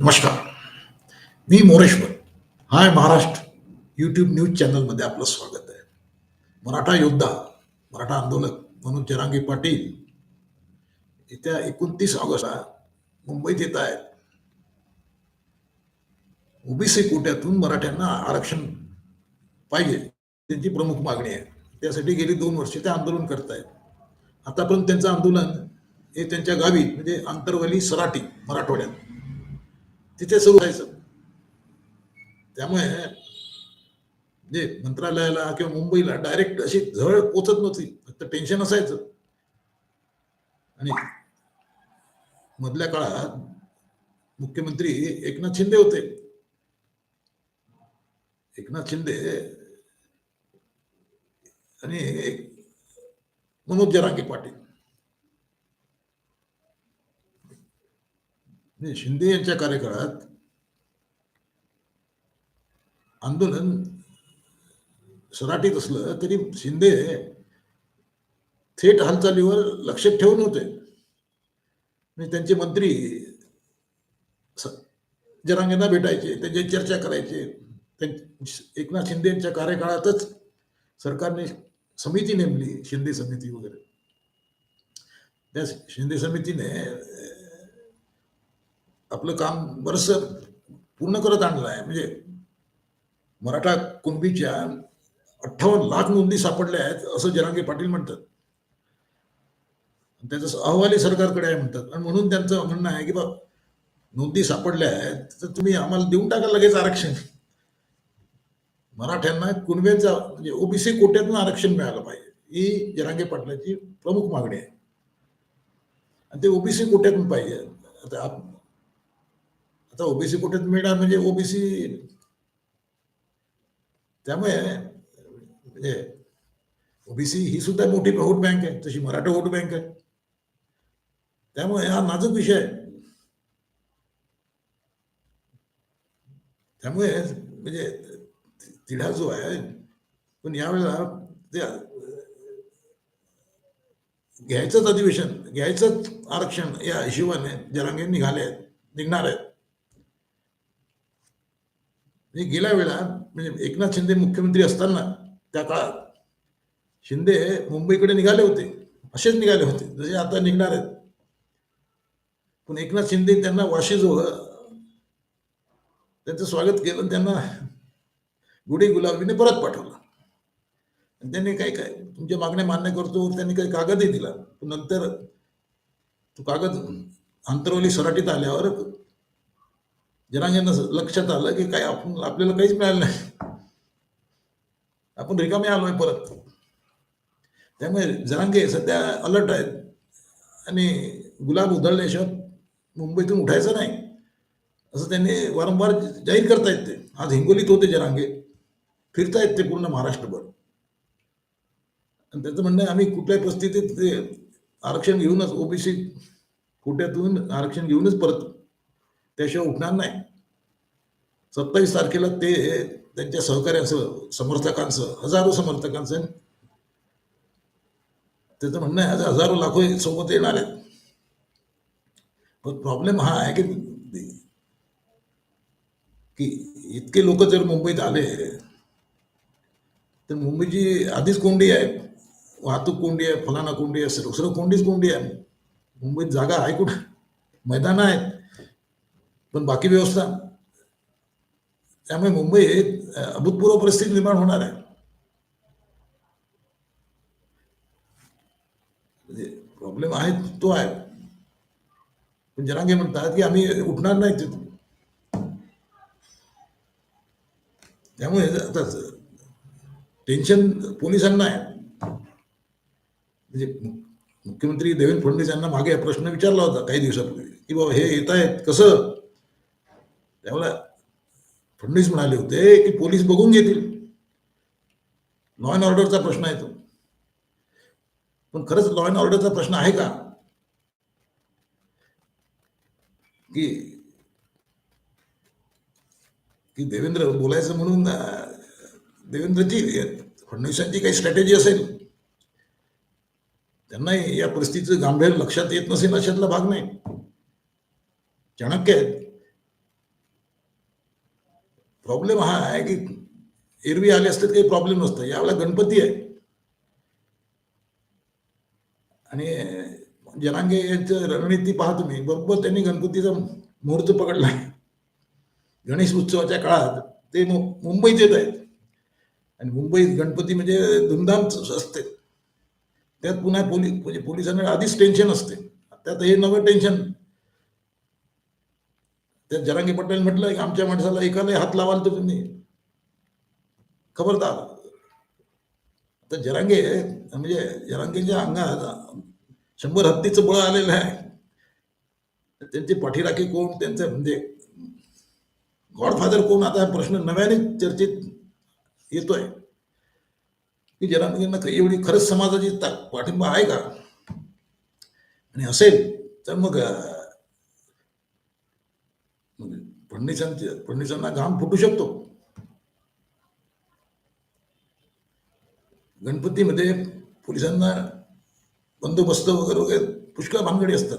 नमस्कार. मी Moreshwar. Hi Maharashtra YouTube news चॅनलमध्ये आपलं स्वागत आहे. मराठा योद्धा मराठा आंदोलक म्हणून जरांगी पाटील येत्या एकोणतीस ऑगस्टला मुंबईत येत आहेत. ओबीसी कोट्यातून मराठ्यांना आरक्षण पाहिजे त्यांची प्रमुख मागणी आहे. त्यासाठी गेली दोन वर्ष ते आंदोलन करतायत. आतापर्यंत त्यांचं आंदोलन हे त्यांच्या गावी म्हणजे आंतरवली सराटी मराठवाड्यात तिथे सुरू व्हायचं. त्यामुळे जे मंत्रालयाला किंवा मुंबईला डायरेक्ट अशी झळ पोचत नव्हती. फक्त टेन्शन असायचं. आणि मधल्या काळात मुख्यमंत्री एकनाथ शिंदे होते. एकनाथ शिंदे आणि मनोज जरांगे पाटील. म्हणजे शिंदे यांच्या कार्यकाळात आंदोलन सराटीत असलं तरी शिंदे थेट हालचालीवर लक्ष ठेवून होते. म्हणजे त्यांचे मंत्री जरांगेंना भेटायचे त्यांची चर्चा करायचे. त्यां- एकनाथ शिंदे यांच्या कार्यकाळातच सरकारने समिती नेमली शिंदे समिती वगैरे. त्या शिंदे समितीने आपलं काम बरस पूर्ण करत आणलं आहे म्हणजे मराठा कुणबीच्या अठ्ठावन्न लाख नोंदी सापडल्या आहेत असं जरांगे पाटील म्हणतात. त्याचा अहवालही सरकारकडे आहे म्हणतात. आणि म्हणून त्यांचं म्हणणं आहे की बा नोंदी सापडल्या आहेत तर तुम्ही आम्हाला देऊन टाका लगेच आरक्षण. मराठ्यांना कुणब्यांचा म्हणजे ओबीसी कोट्यातून आरक्षण मिळालं पाहिजे ही जरांगे पाटलाची प्रमुख मागणी आहे. आणि ते ओबीसी कोट्यातून पाहिजे. आता आता ओबीसी कोट्यात मिळणार म्हणजे ओबीसी त्यामुळे म्हणजे ओबीसी ही सुद्धा मोठी वोट बँक आहे तशी मराठा वोट बँक आहे त्यामुळे हा नाजूक विषय आहे. त्यामुळे म्हणजे तिढा जो आहे, पण यावेळेला घ्यायचंच अधिवेशन, घ्यायचंच आरक्षण या हिशोबाने जरांगे निघाले, निघणार आहेत. म्हणजे गेल्या वेळा म्हणजे एकनाथ शिंदे मुख्यमंत्री असताना त्या काळात शिंदे मुंबईकडे निघाले होते. असेच निघाले होते. जसे आता निघणार आहेत. पण एकनाथ शिंदे त्यांना वाशीजवळ त्यांचं स्वागत केलं आणि त्यांना गुढी गुलाबीने परत पाठवलं. आणि त्यांनी काय काय तुमच्या मागण्या मान्य करतो त्यांनी काही कागदही दिला. पण नंतर तो कागद अंतरवली सराटीत आल्यावर जनांगांना लक्षात आलं की काय आपण आपल्याला काहीच मिळालं नाही. आपण रिकामे आलोय परत. त्यामुळे जरांगे सध्या अलर्ट आहेत. आणि गुलाब उधळल्याशिवाय मुंबईतून उठायचं नाही. असं त्यांनी वारंवार जाहीर करतायत ते. आज हिंगोलीत होते जरांगे फिरतायत ते पूर्ण महाराष्ट्रभर. आणि त्याचं म्हणणं आम्ही कुठल्याही परिस्थितीत ते आरक्षण घेऊनच ओबीसी कोट्यातून आरक्षण घेऊनच परत त्याशिवाय उठणार नाही. सत्तावीस तारखेला ते त्यांच्या सहकार्याचं समर्थकांचं हजारो समर्थकांचं त्याचं म्हणणं आहे आज हजारो लाखो सोबत येणार आहेत. पण प्रॉब्लेम हा आहे की की इतके लोक जर मुंबईत आले तर मुंबईची आधीच कोंडी आहे वाहतूक कोंडी आहे फलाना कोंडी आहे सर्व सर्व कोंडीच कोंडी आहे. मुंबईत जागा आहे कुठं? मैदानं आहेत. पण बाकी व्यवस्था. त्यामुळे मुंबईत अभूतपूर्व परिस्थिती निर्माण होणार आहे. म्हणजे प्रॉब्लेम आहे तो आहे. पण जरांगे म्हणतात की आम्ही उठणार नाही तिथून. त्यामुळे आता टेन्शन पोलिसांना आहे. म्हणजे मुख्यमंत्री देवेंद्र फडणवीस यांना मागे प्रश्न विचारला होता काही दिवसापूर्वी की बाबा हे येत आहेत कसं? त्यामुळे फडणवीस म्हणाले होते की पोलीस बघून घेतील. लॉ अँड ऑर्डरचा प्रश्न आहे तो. पण खरंच लॉ अँड ऑर्डरचा प्रश्न आहे का? की की देवेंद्र बोलायचं म्हणून अं, देवेंद्रची फडणवीसांची काही स्ट्रॅटेजी असेल? त्यांना या परिस्थितीचं गांभीर्य लक्षात येत नसेल अशातला भाग नाही. चाणक्य आहेत. प्रॉब्लेम हा आहे की एरवी आले असते काही प्रॉब्लेम नसतं. यावेळेला गणपती आहे. आणि जनांगे यांचं रणनीती पाहतो मी बरोबर त्यांनी गणपतीचा मुहूर्त पकडला गणेश उत्सवाच्या काळात ते मु- मुंबईत येत आहेत. आणि मुंबईत गणपती म्हणजे धुमधाम असते. त्यात पुन्हा पोलीस म्हणजे पोलिसांना आधीच टेन्शन असते. त्यात हे नवं टेन्शन त्या जरांगी पटेल म्हटलं की आमच्या माणसाला एकाला हात लावाल तर तुम्ही खबरदार. तर जरांगे म्हणजे जरांगेच्या अंगात शंभर हत्तीचं बळ आलेलं आहे. त्यांची पाठीराखी कोण? त्यांचं म्हणजे गॉडफादर कोण? आता हा प्रश्न नव्याने चर्चेत येतोय. की जरांगेंना एवढी खरंच समाजाची पाठिंबा आहे का? आणि असेल तर मग अं, मग फडणवीसांचे फडणवीसांना घाम फुटू शकतो. गणपतीमध्ये पोलिसांना बंदोबस्त वगैरे वगैरे पुष्कळ भानगडी असतात.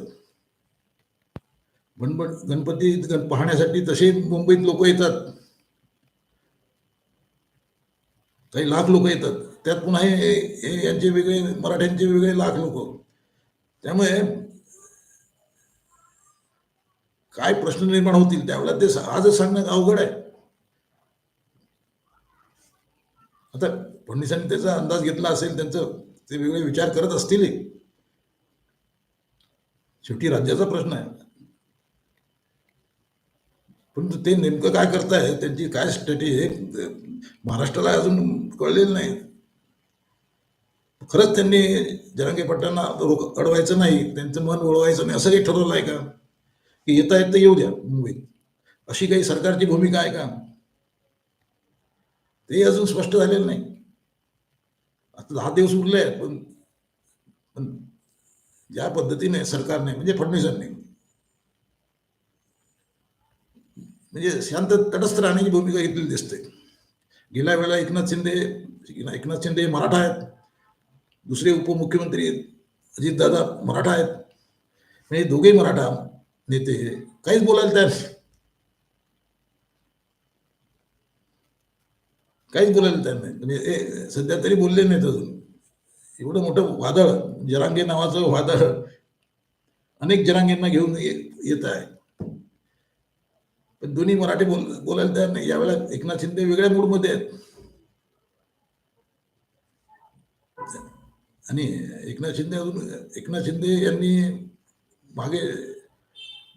गणपत गणपती गण- पाहण्यासाठी तसे मुंबईत लोक येतात. काही लाख लोक येतात. त्यात पुन्हा हे हे यांचे वेगळे मराठ्यांचे वेगळे लाख लोक. त्यामुळे काय प्रश्न निर्माण होतील त्यावेळेला ते आजच सांगणं अवघड आहे. आता फडणवीसांनी त्याचा अंदाज घेतला असेल त्यांचं ते वेगळे विचार करत असतील. शेवटी राज्याचा प्रश्न आहे. परंतु ते नेमकं काय करताय त्यांची काय स्ट्रॅटेजी आहे महाराष्ट्राला अजून कळलेलं नाही. खरंच त्यांनी जरांगे पट्ट्यांना रोख अडवायचं नाही त्यांचं मन वळवायचं नाही असं काही ठरवलं आहे का? की येता येत येऊ द्या मुंबईत. अशी काही सरकारची भूमिका आहे का? ते अजून स्पष्ट झालेलं नाही. आता दहा दिवस उरले आहेत पण पण ज्या पद्धतीने सरकारने म्हणजे फडणवीसांनी म्हणजे शांत तटस्थ राहण्याची भूमिका घेतलेली दिसते. गेल्या वेळेला एकनाथ शिंदे एकनाथ शिंदे मराठा आहेत. दुसरे उपमुख्यमंत्री अजितदादा मराठा आहेत. म्हणजे दोघेही मराठा. नेते हे. काहीच बोलायला तयार काहीच बोलायला तयार नाही. म्हणजे ए सध्या तरी बोलले नाहीत अजून. एवढं मोठं वादळ जरांगे नावाचं वादळ अनेक जरांगेंना घेऊन ये- येत आहे. पण दोन्ही मराठी बोल बोलायला तयार नाही. यावेळेला एकनाथ शिंदे वेगळ्या मूडमध्ये आहेत. आणि एकनाथ शिंदे अजून एकनाथ शिंदे यांनी मागे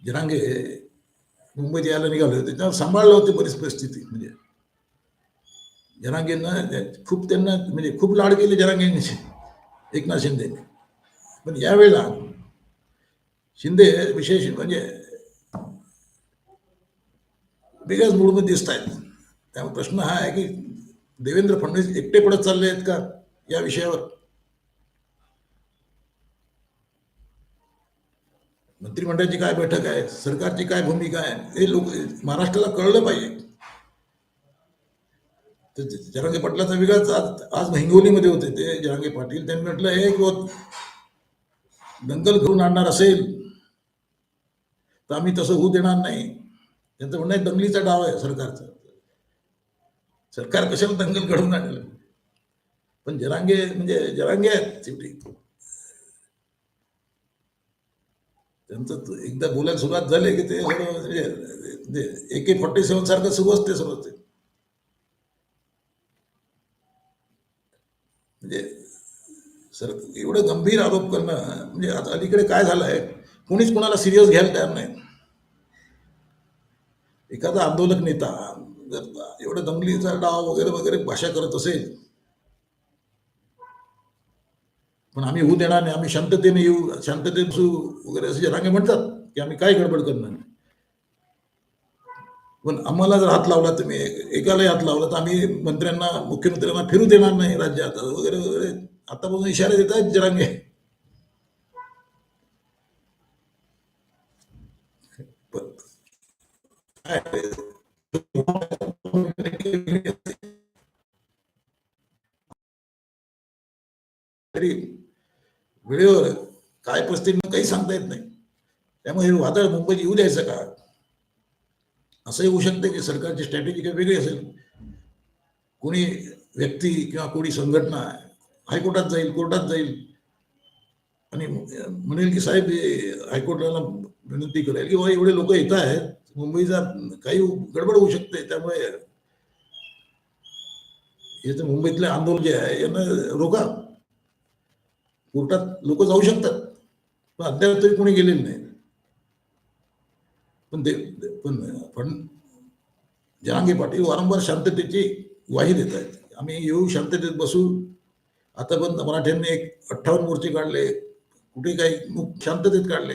जनांगे मुंबईत यायला निघाले होते त्यांना सांभाळलं होते बरीच परिस्थिती. म्हणजे जनांगेंना खूप त्यांना म्हणजे खूप लाड केले जरांगेंनी एकनाथ शिंदेने. पण यावेळेला शिंदे विशेष म्हणजे वेगळ्याच मूळमध्ये दिसत आहेत. त्यामुळे प्रश्न हा आहे की देवेंद्र फडणवीस एकटे पडत चालले आहेत का या विषयावर? मंत्रिमंडळाची काय बैठक आहे? सरकारची काय भूमिका आहे? हे लोक महाराष्ट्राला कळलं पाहिजे. तर जरांगे पाटलाचा वेगळाच आज आज हिंगोलीमध्ये होते ते. जरांगे पाटील त्यांनी म्हटलं हे दंगल करून आणणार असेल तर आम्ही तसं होऊ देणार नाही. त्यांचं म्हणणं आहे दंगलीचा डाव आहे सरकारचा. सरकार कशाला दंगल घडवून आणलं? पण जरांगे म्हणजे जरांगे आहेत शेवटी. त्यांचं एकदा बोलायला सुरुवात झाली की ते म्हणजे ए के फॉर्टी सेवन सारखं सुरू असते सर्व ते. म्हणजे सर एवढं गंभीर आरोप करणं म्हणजे आता अलीकडे काय झालं आहे कोणीच कोणाला सिरियस घ्यायला तयार नाही. एखादा आंदोलक नेता जर एवढं दंगलीचा डाव वगैरे वगैरे भाषा करत असेल पण आम्ही होऊ देणार नाही. आम्ही शांततेने येऊ. शांततेने सु वगैरे असे जरांगे म्हणतात की आम्ही काय गडबड करणार पण आम्हाला जर हात लावला तुम्ही एकालाही हात लावला तर आम्ही मंत्र्यांना मुख्यमंत्र्यांना फिरू देणार नाही राज्यात. वगैरे वगैरे. आतापासून इशारे देत आहेत जरांगे काय असतील काही सांगता येत नाही. त्यामुळे हे वादळ मुंबईत येऊ द्यायचं का? असंही होऊ शकते की सरकारची स्ट्रॅटेजी काही वेगळी असेल. कोणी व्यक्ती किंवा कोणी संघटना हायकोर्टात जाईल कोर्टात जाईल. आणि म्हणेल की साहेब हायकोर्टाला विनंती करेल की बाबा एवढे लोक येत आहेत. मुंबईचा काही गडबड होऊ शकते. त्यामुळे हे तर मुंबईतले आंदोलन जे आहे यांना रोका. कोर्टात लोक जाऊ शकतात. पण अद्याप तरी कोणी गेलेलं नाही. पण ते पण पण जहांगीर पाटील वारंवार शांततेची ग्वाही देत आहेत. आम्ही येऊ शांततेत बसू. आता पण मराठ्यांनी एक अठ्ठावन्न मोर्चे काढले. कुठे काही शांततेत काढले.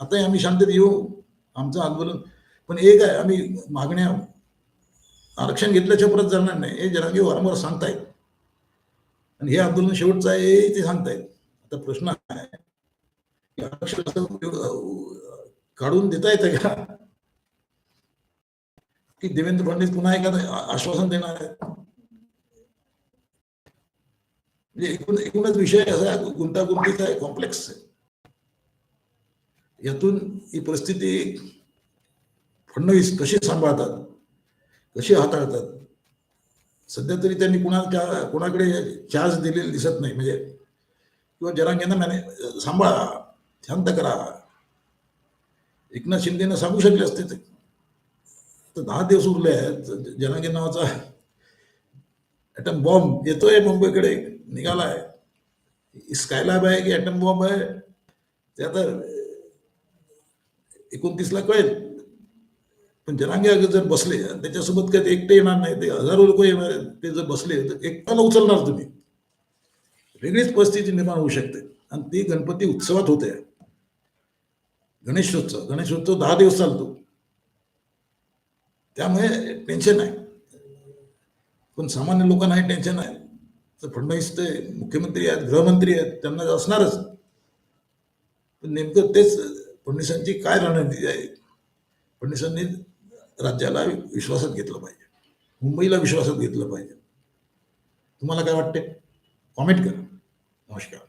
आताही आम्ही शांततेत येऊ. आमचं आंदोलन पण एक आहे आम्ही मागण्या आरक्षण घेतल्याच्या परत जाणार नाही. हे जनांगी वारंवार सांगतायत. आणि हे आंदोलन शेवटचं आहे ते सांगतायत. आता प्रश्न आहे की आरक्षण असं अं, काढून देता येतं का? की देवेंद्र फडणवीस पुन्हा एखादं आश्वासन देणार आहे म्हणजे एकूण एकूणच विषय असा गुंतागुंतीचा आहे कॉम्प्लेक्स आहे. यातून ही परिस्थिती फडणवीस कशी सांभाळतात कशी हाताळतात सध्या तरी त्यांनी कुणाच्या कोणाकडे चार्ज दिलेले दिसत नाही. म्हणजे किंवा जरांगेंना मॅने सांभाळा. शांत करा. एकनाथ शिंदेनं सांगू शकले असते ते. तर दहा दिवस उरले आहेत. जनागे नावाचा ॲटम बॉम्ब येतोय मुंबईकडे. निघालाय. स्कायलॅब आहे की ॲटम बॉम्ब आहे? ते आता एकोणतीसला कळेल. पण जनांगे जर बसले आणि त्याच्यासोबत काही एकटे येणार नाही ते हजारो लोक येणार ते जर बसले तर एकट्याला उचलणार तुम्ही. वेगळीच परिस्थिती निर्माण होऊ शकते. आणि ती गणपती उत्सवात होते. गणेशोत्सव गणेशोत्सव दहा दिवस चालतो. त्यामुळे टेन्शन आहे पण सामान्य लोकांना हे टेन्शन आहे तर फडणवीस ते मुख्यमंत्री आहेत गृहमंत्री आहेत त्यांना असणारच. पण नेमकं तेच फडणवीसांची काय रणनीती आहे? फडणवीसांनी राज्याला विश्वासात घेतलं पाहिजे. मुंबईला विश्वासात घेतलं पाहिजे. तुम्हाला काय वाटते कॉमेंट करा. नमस्कार.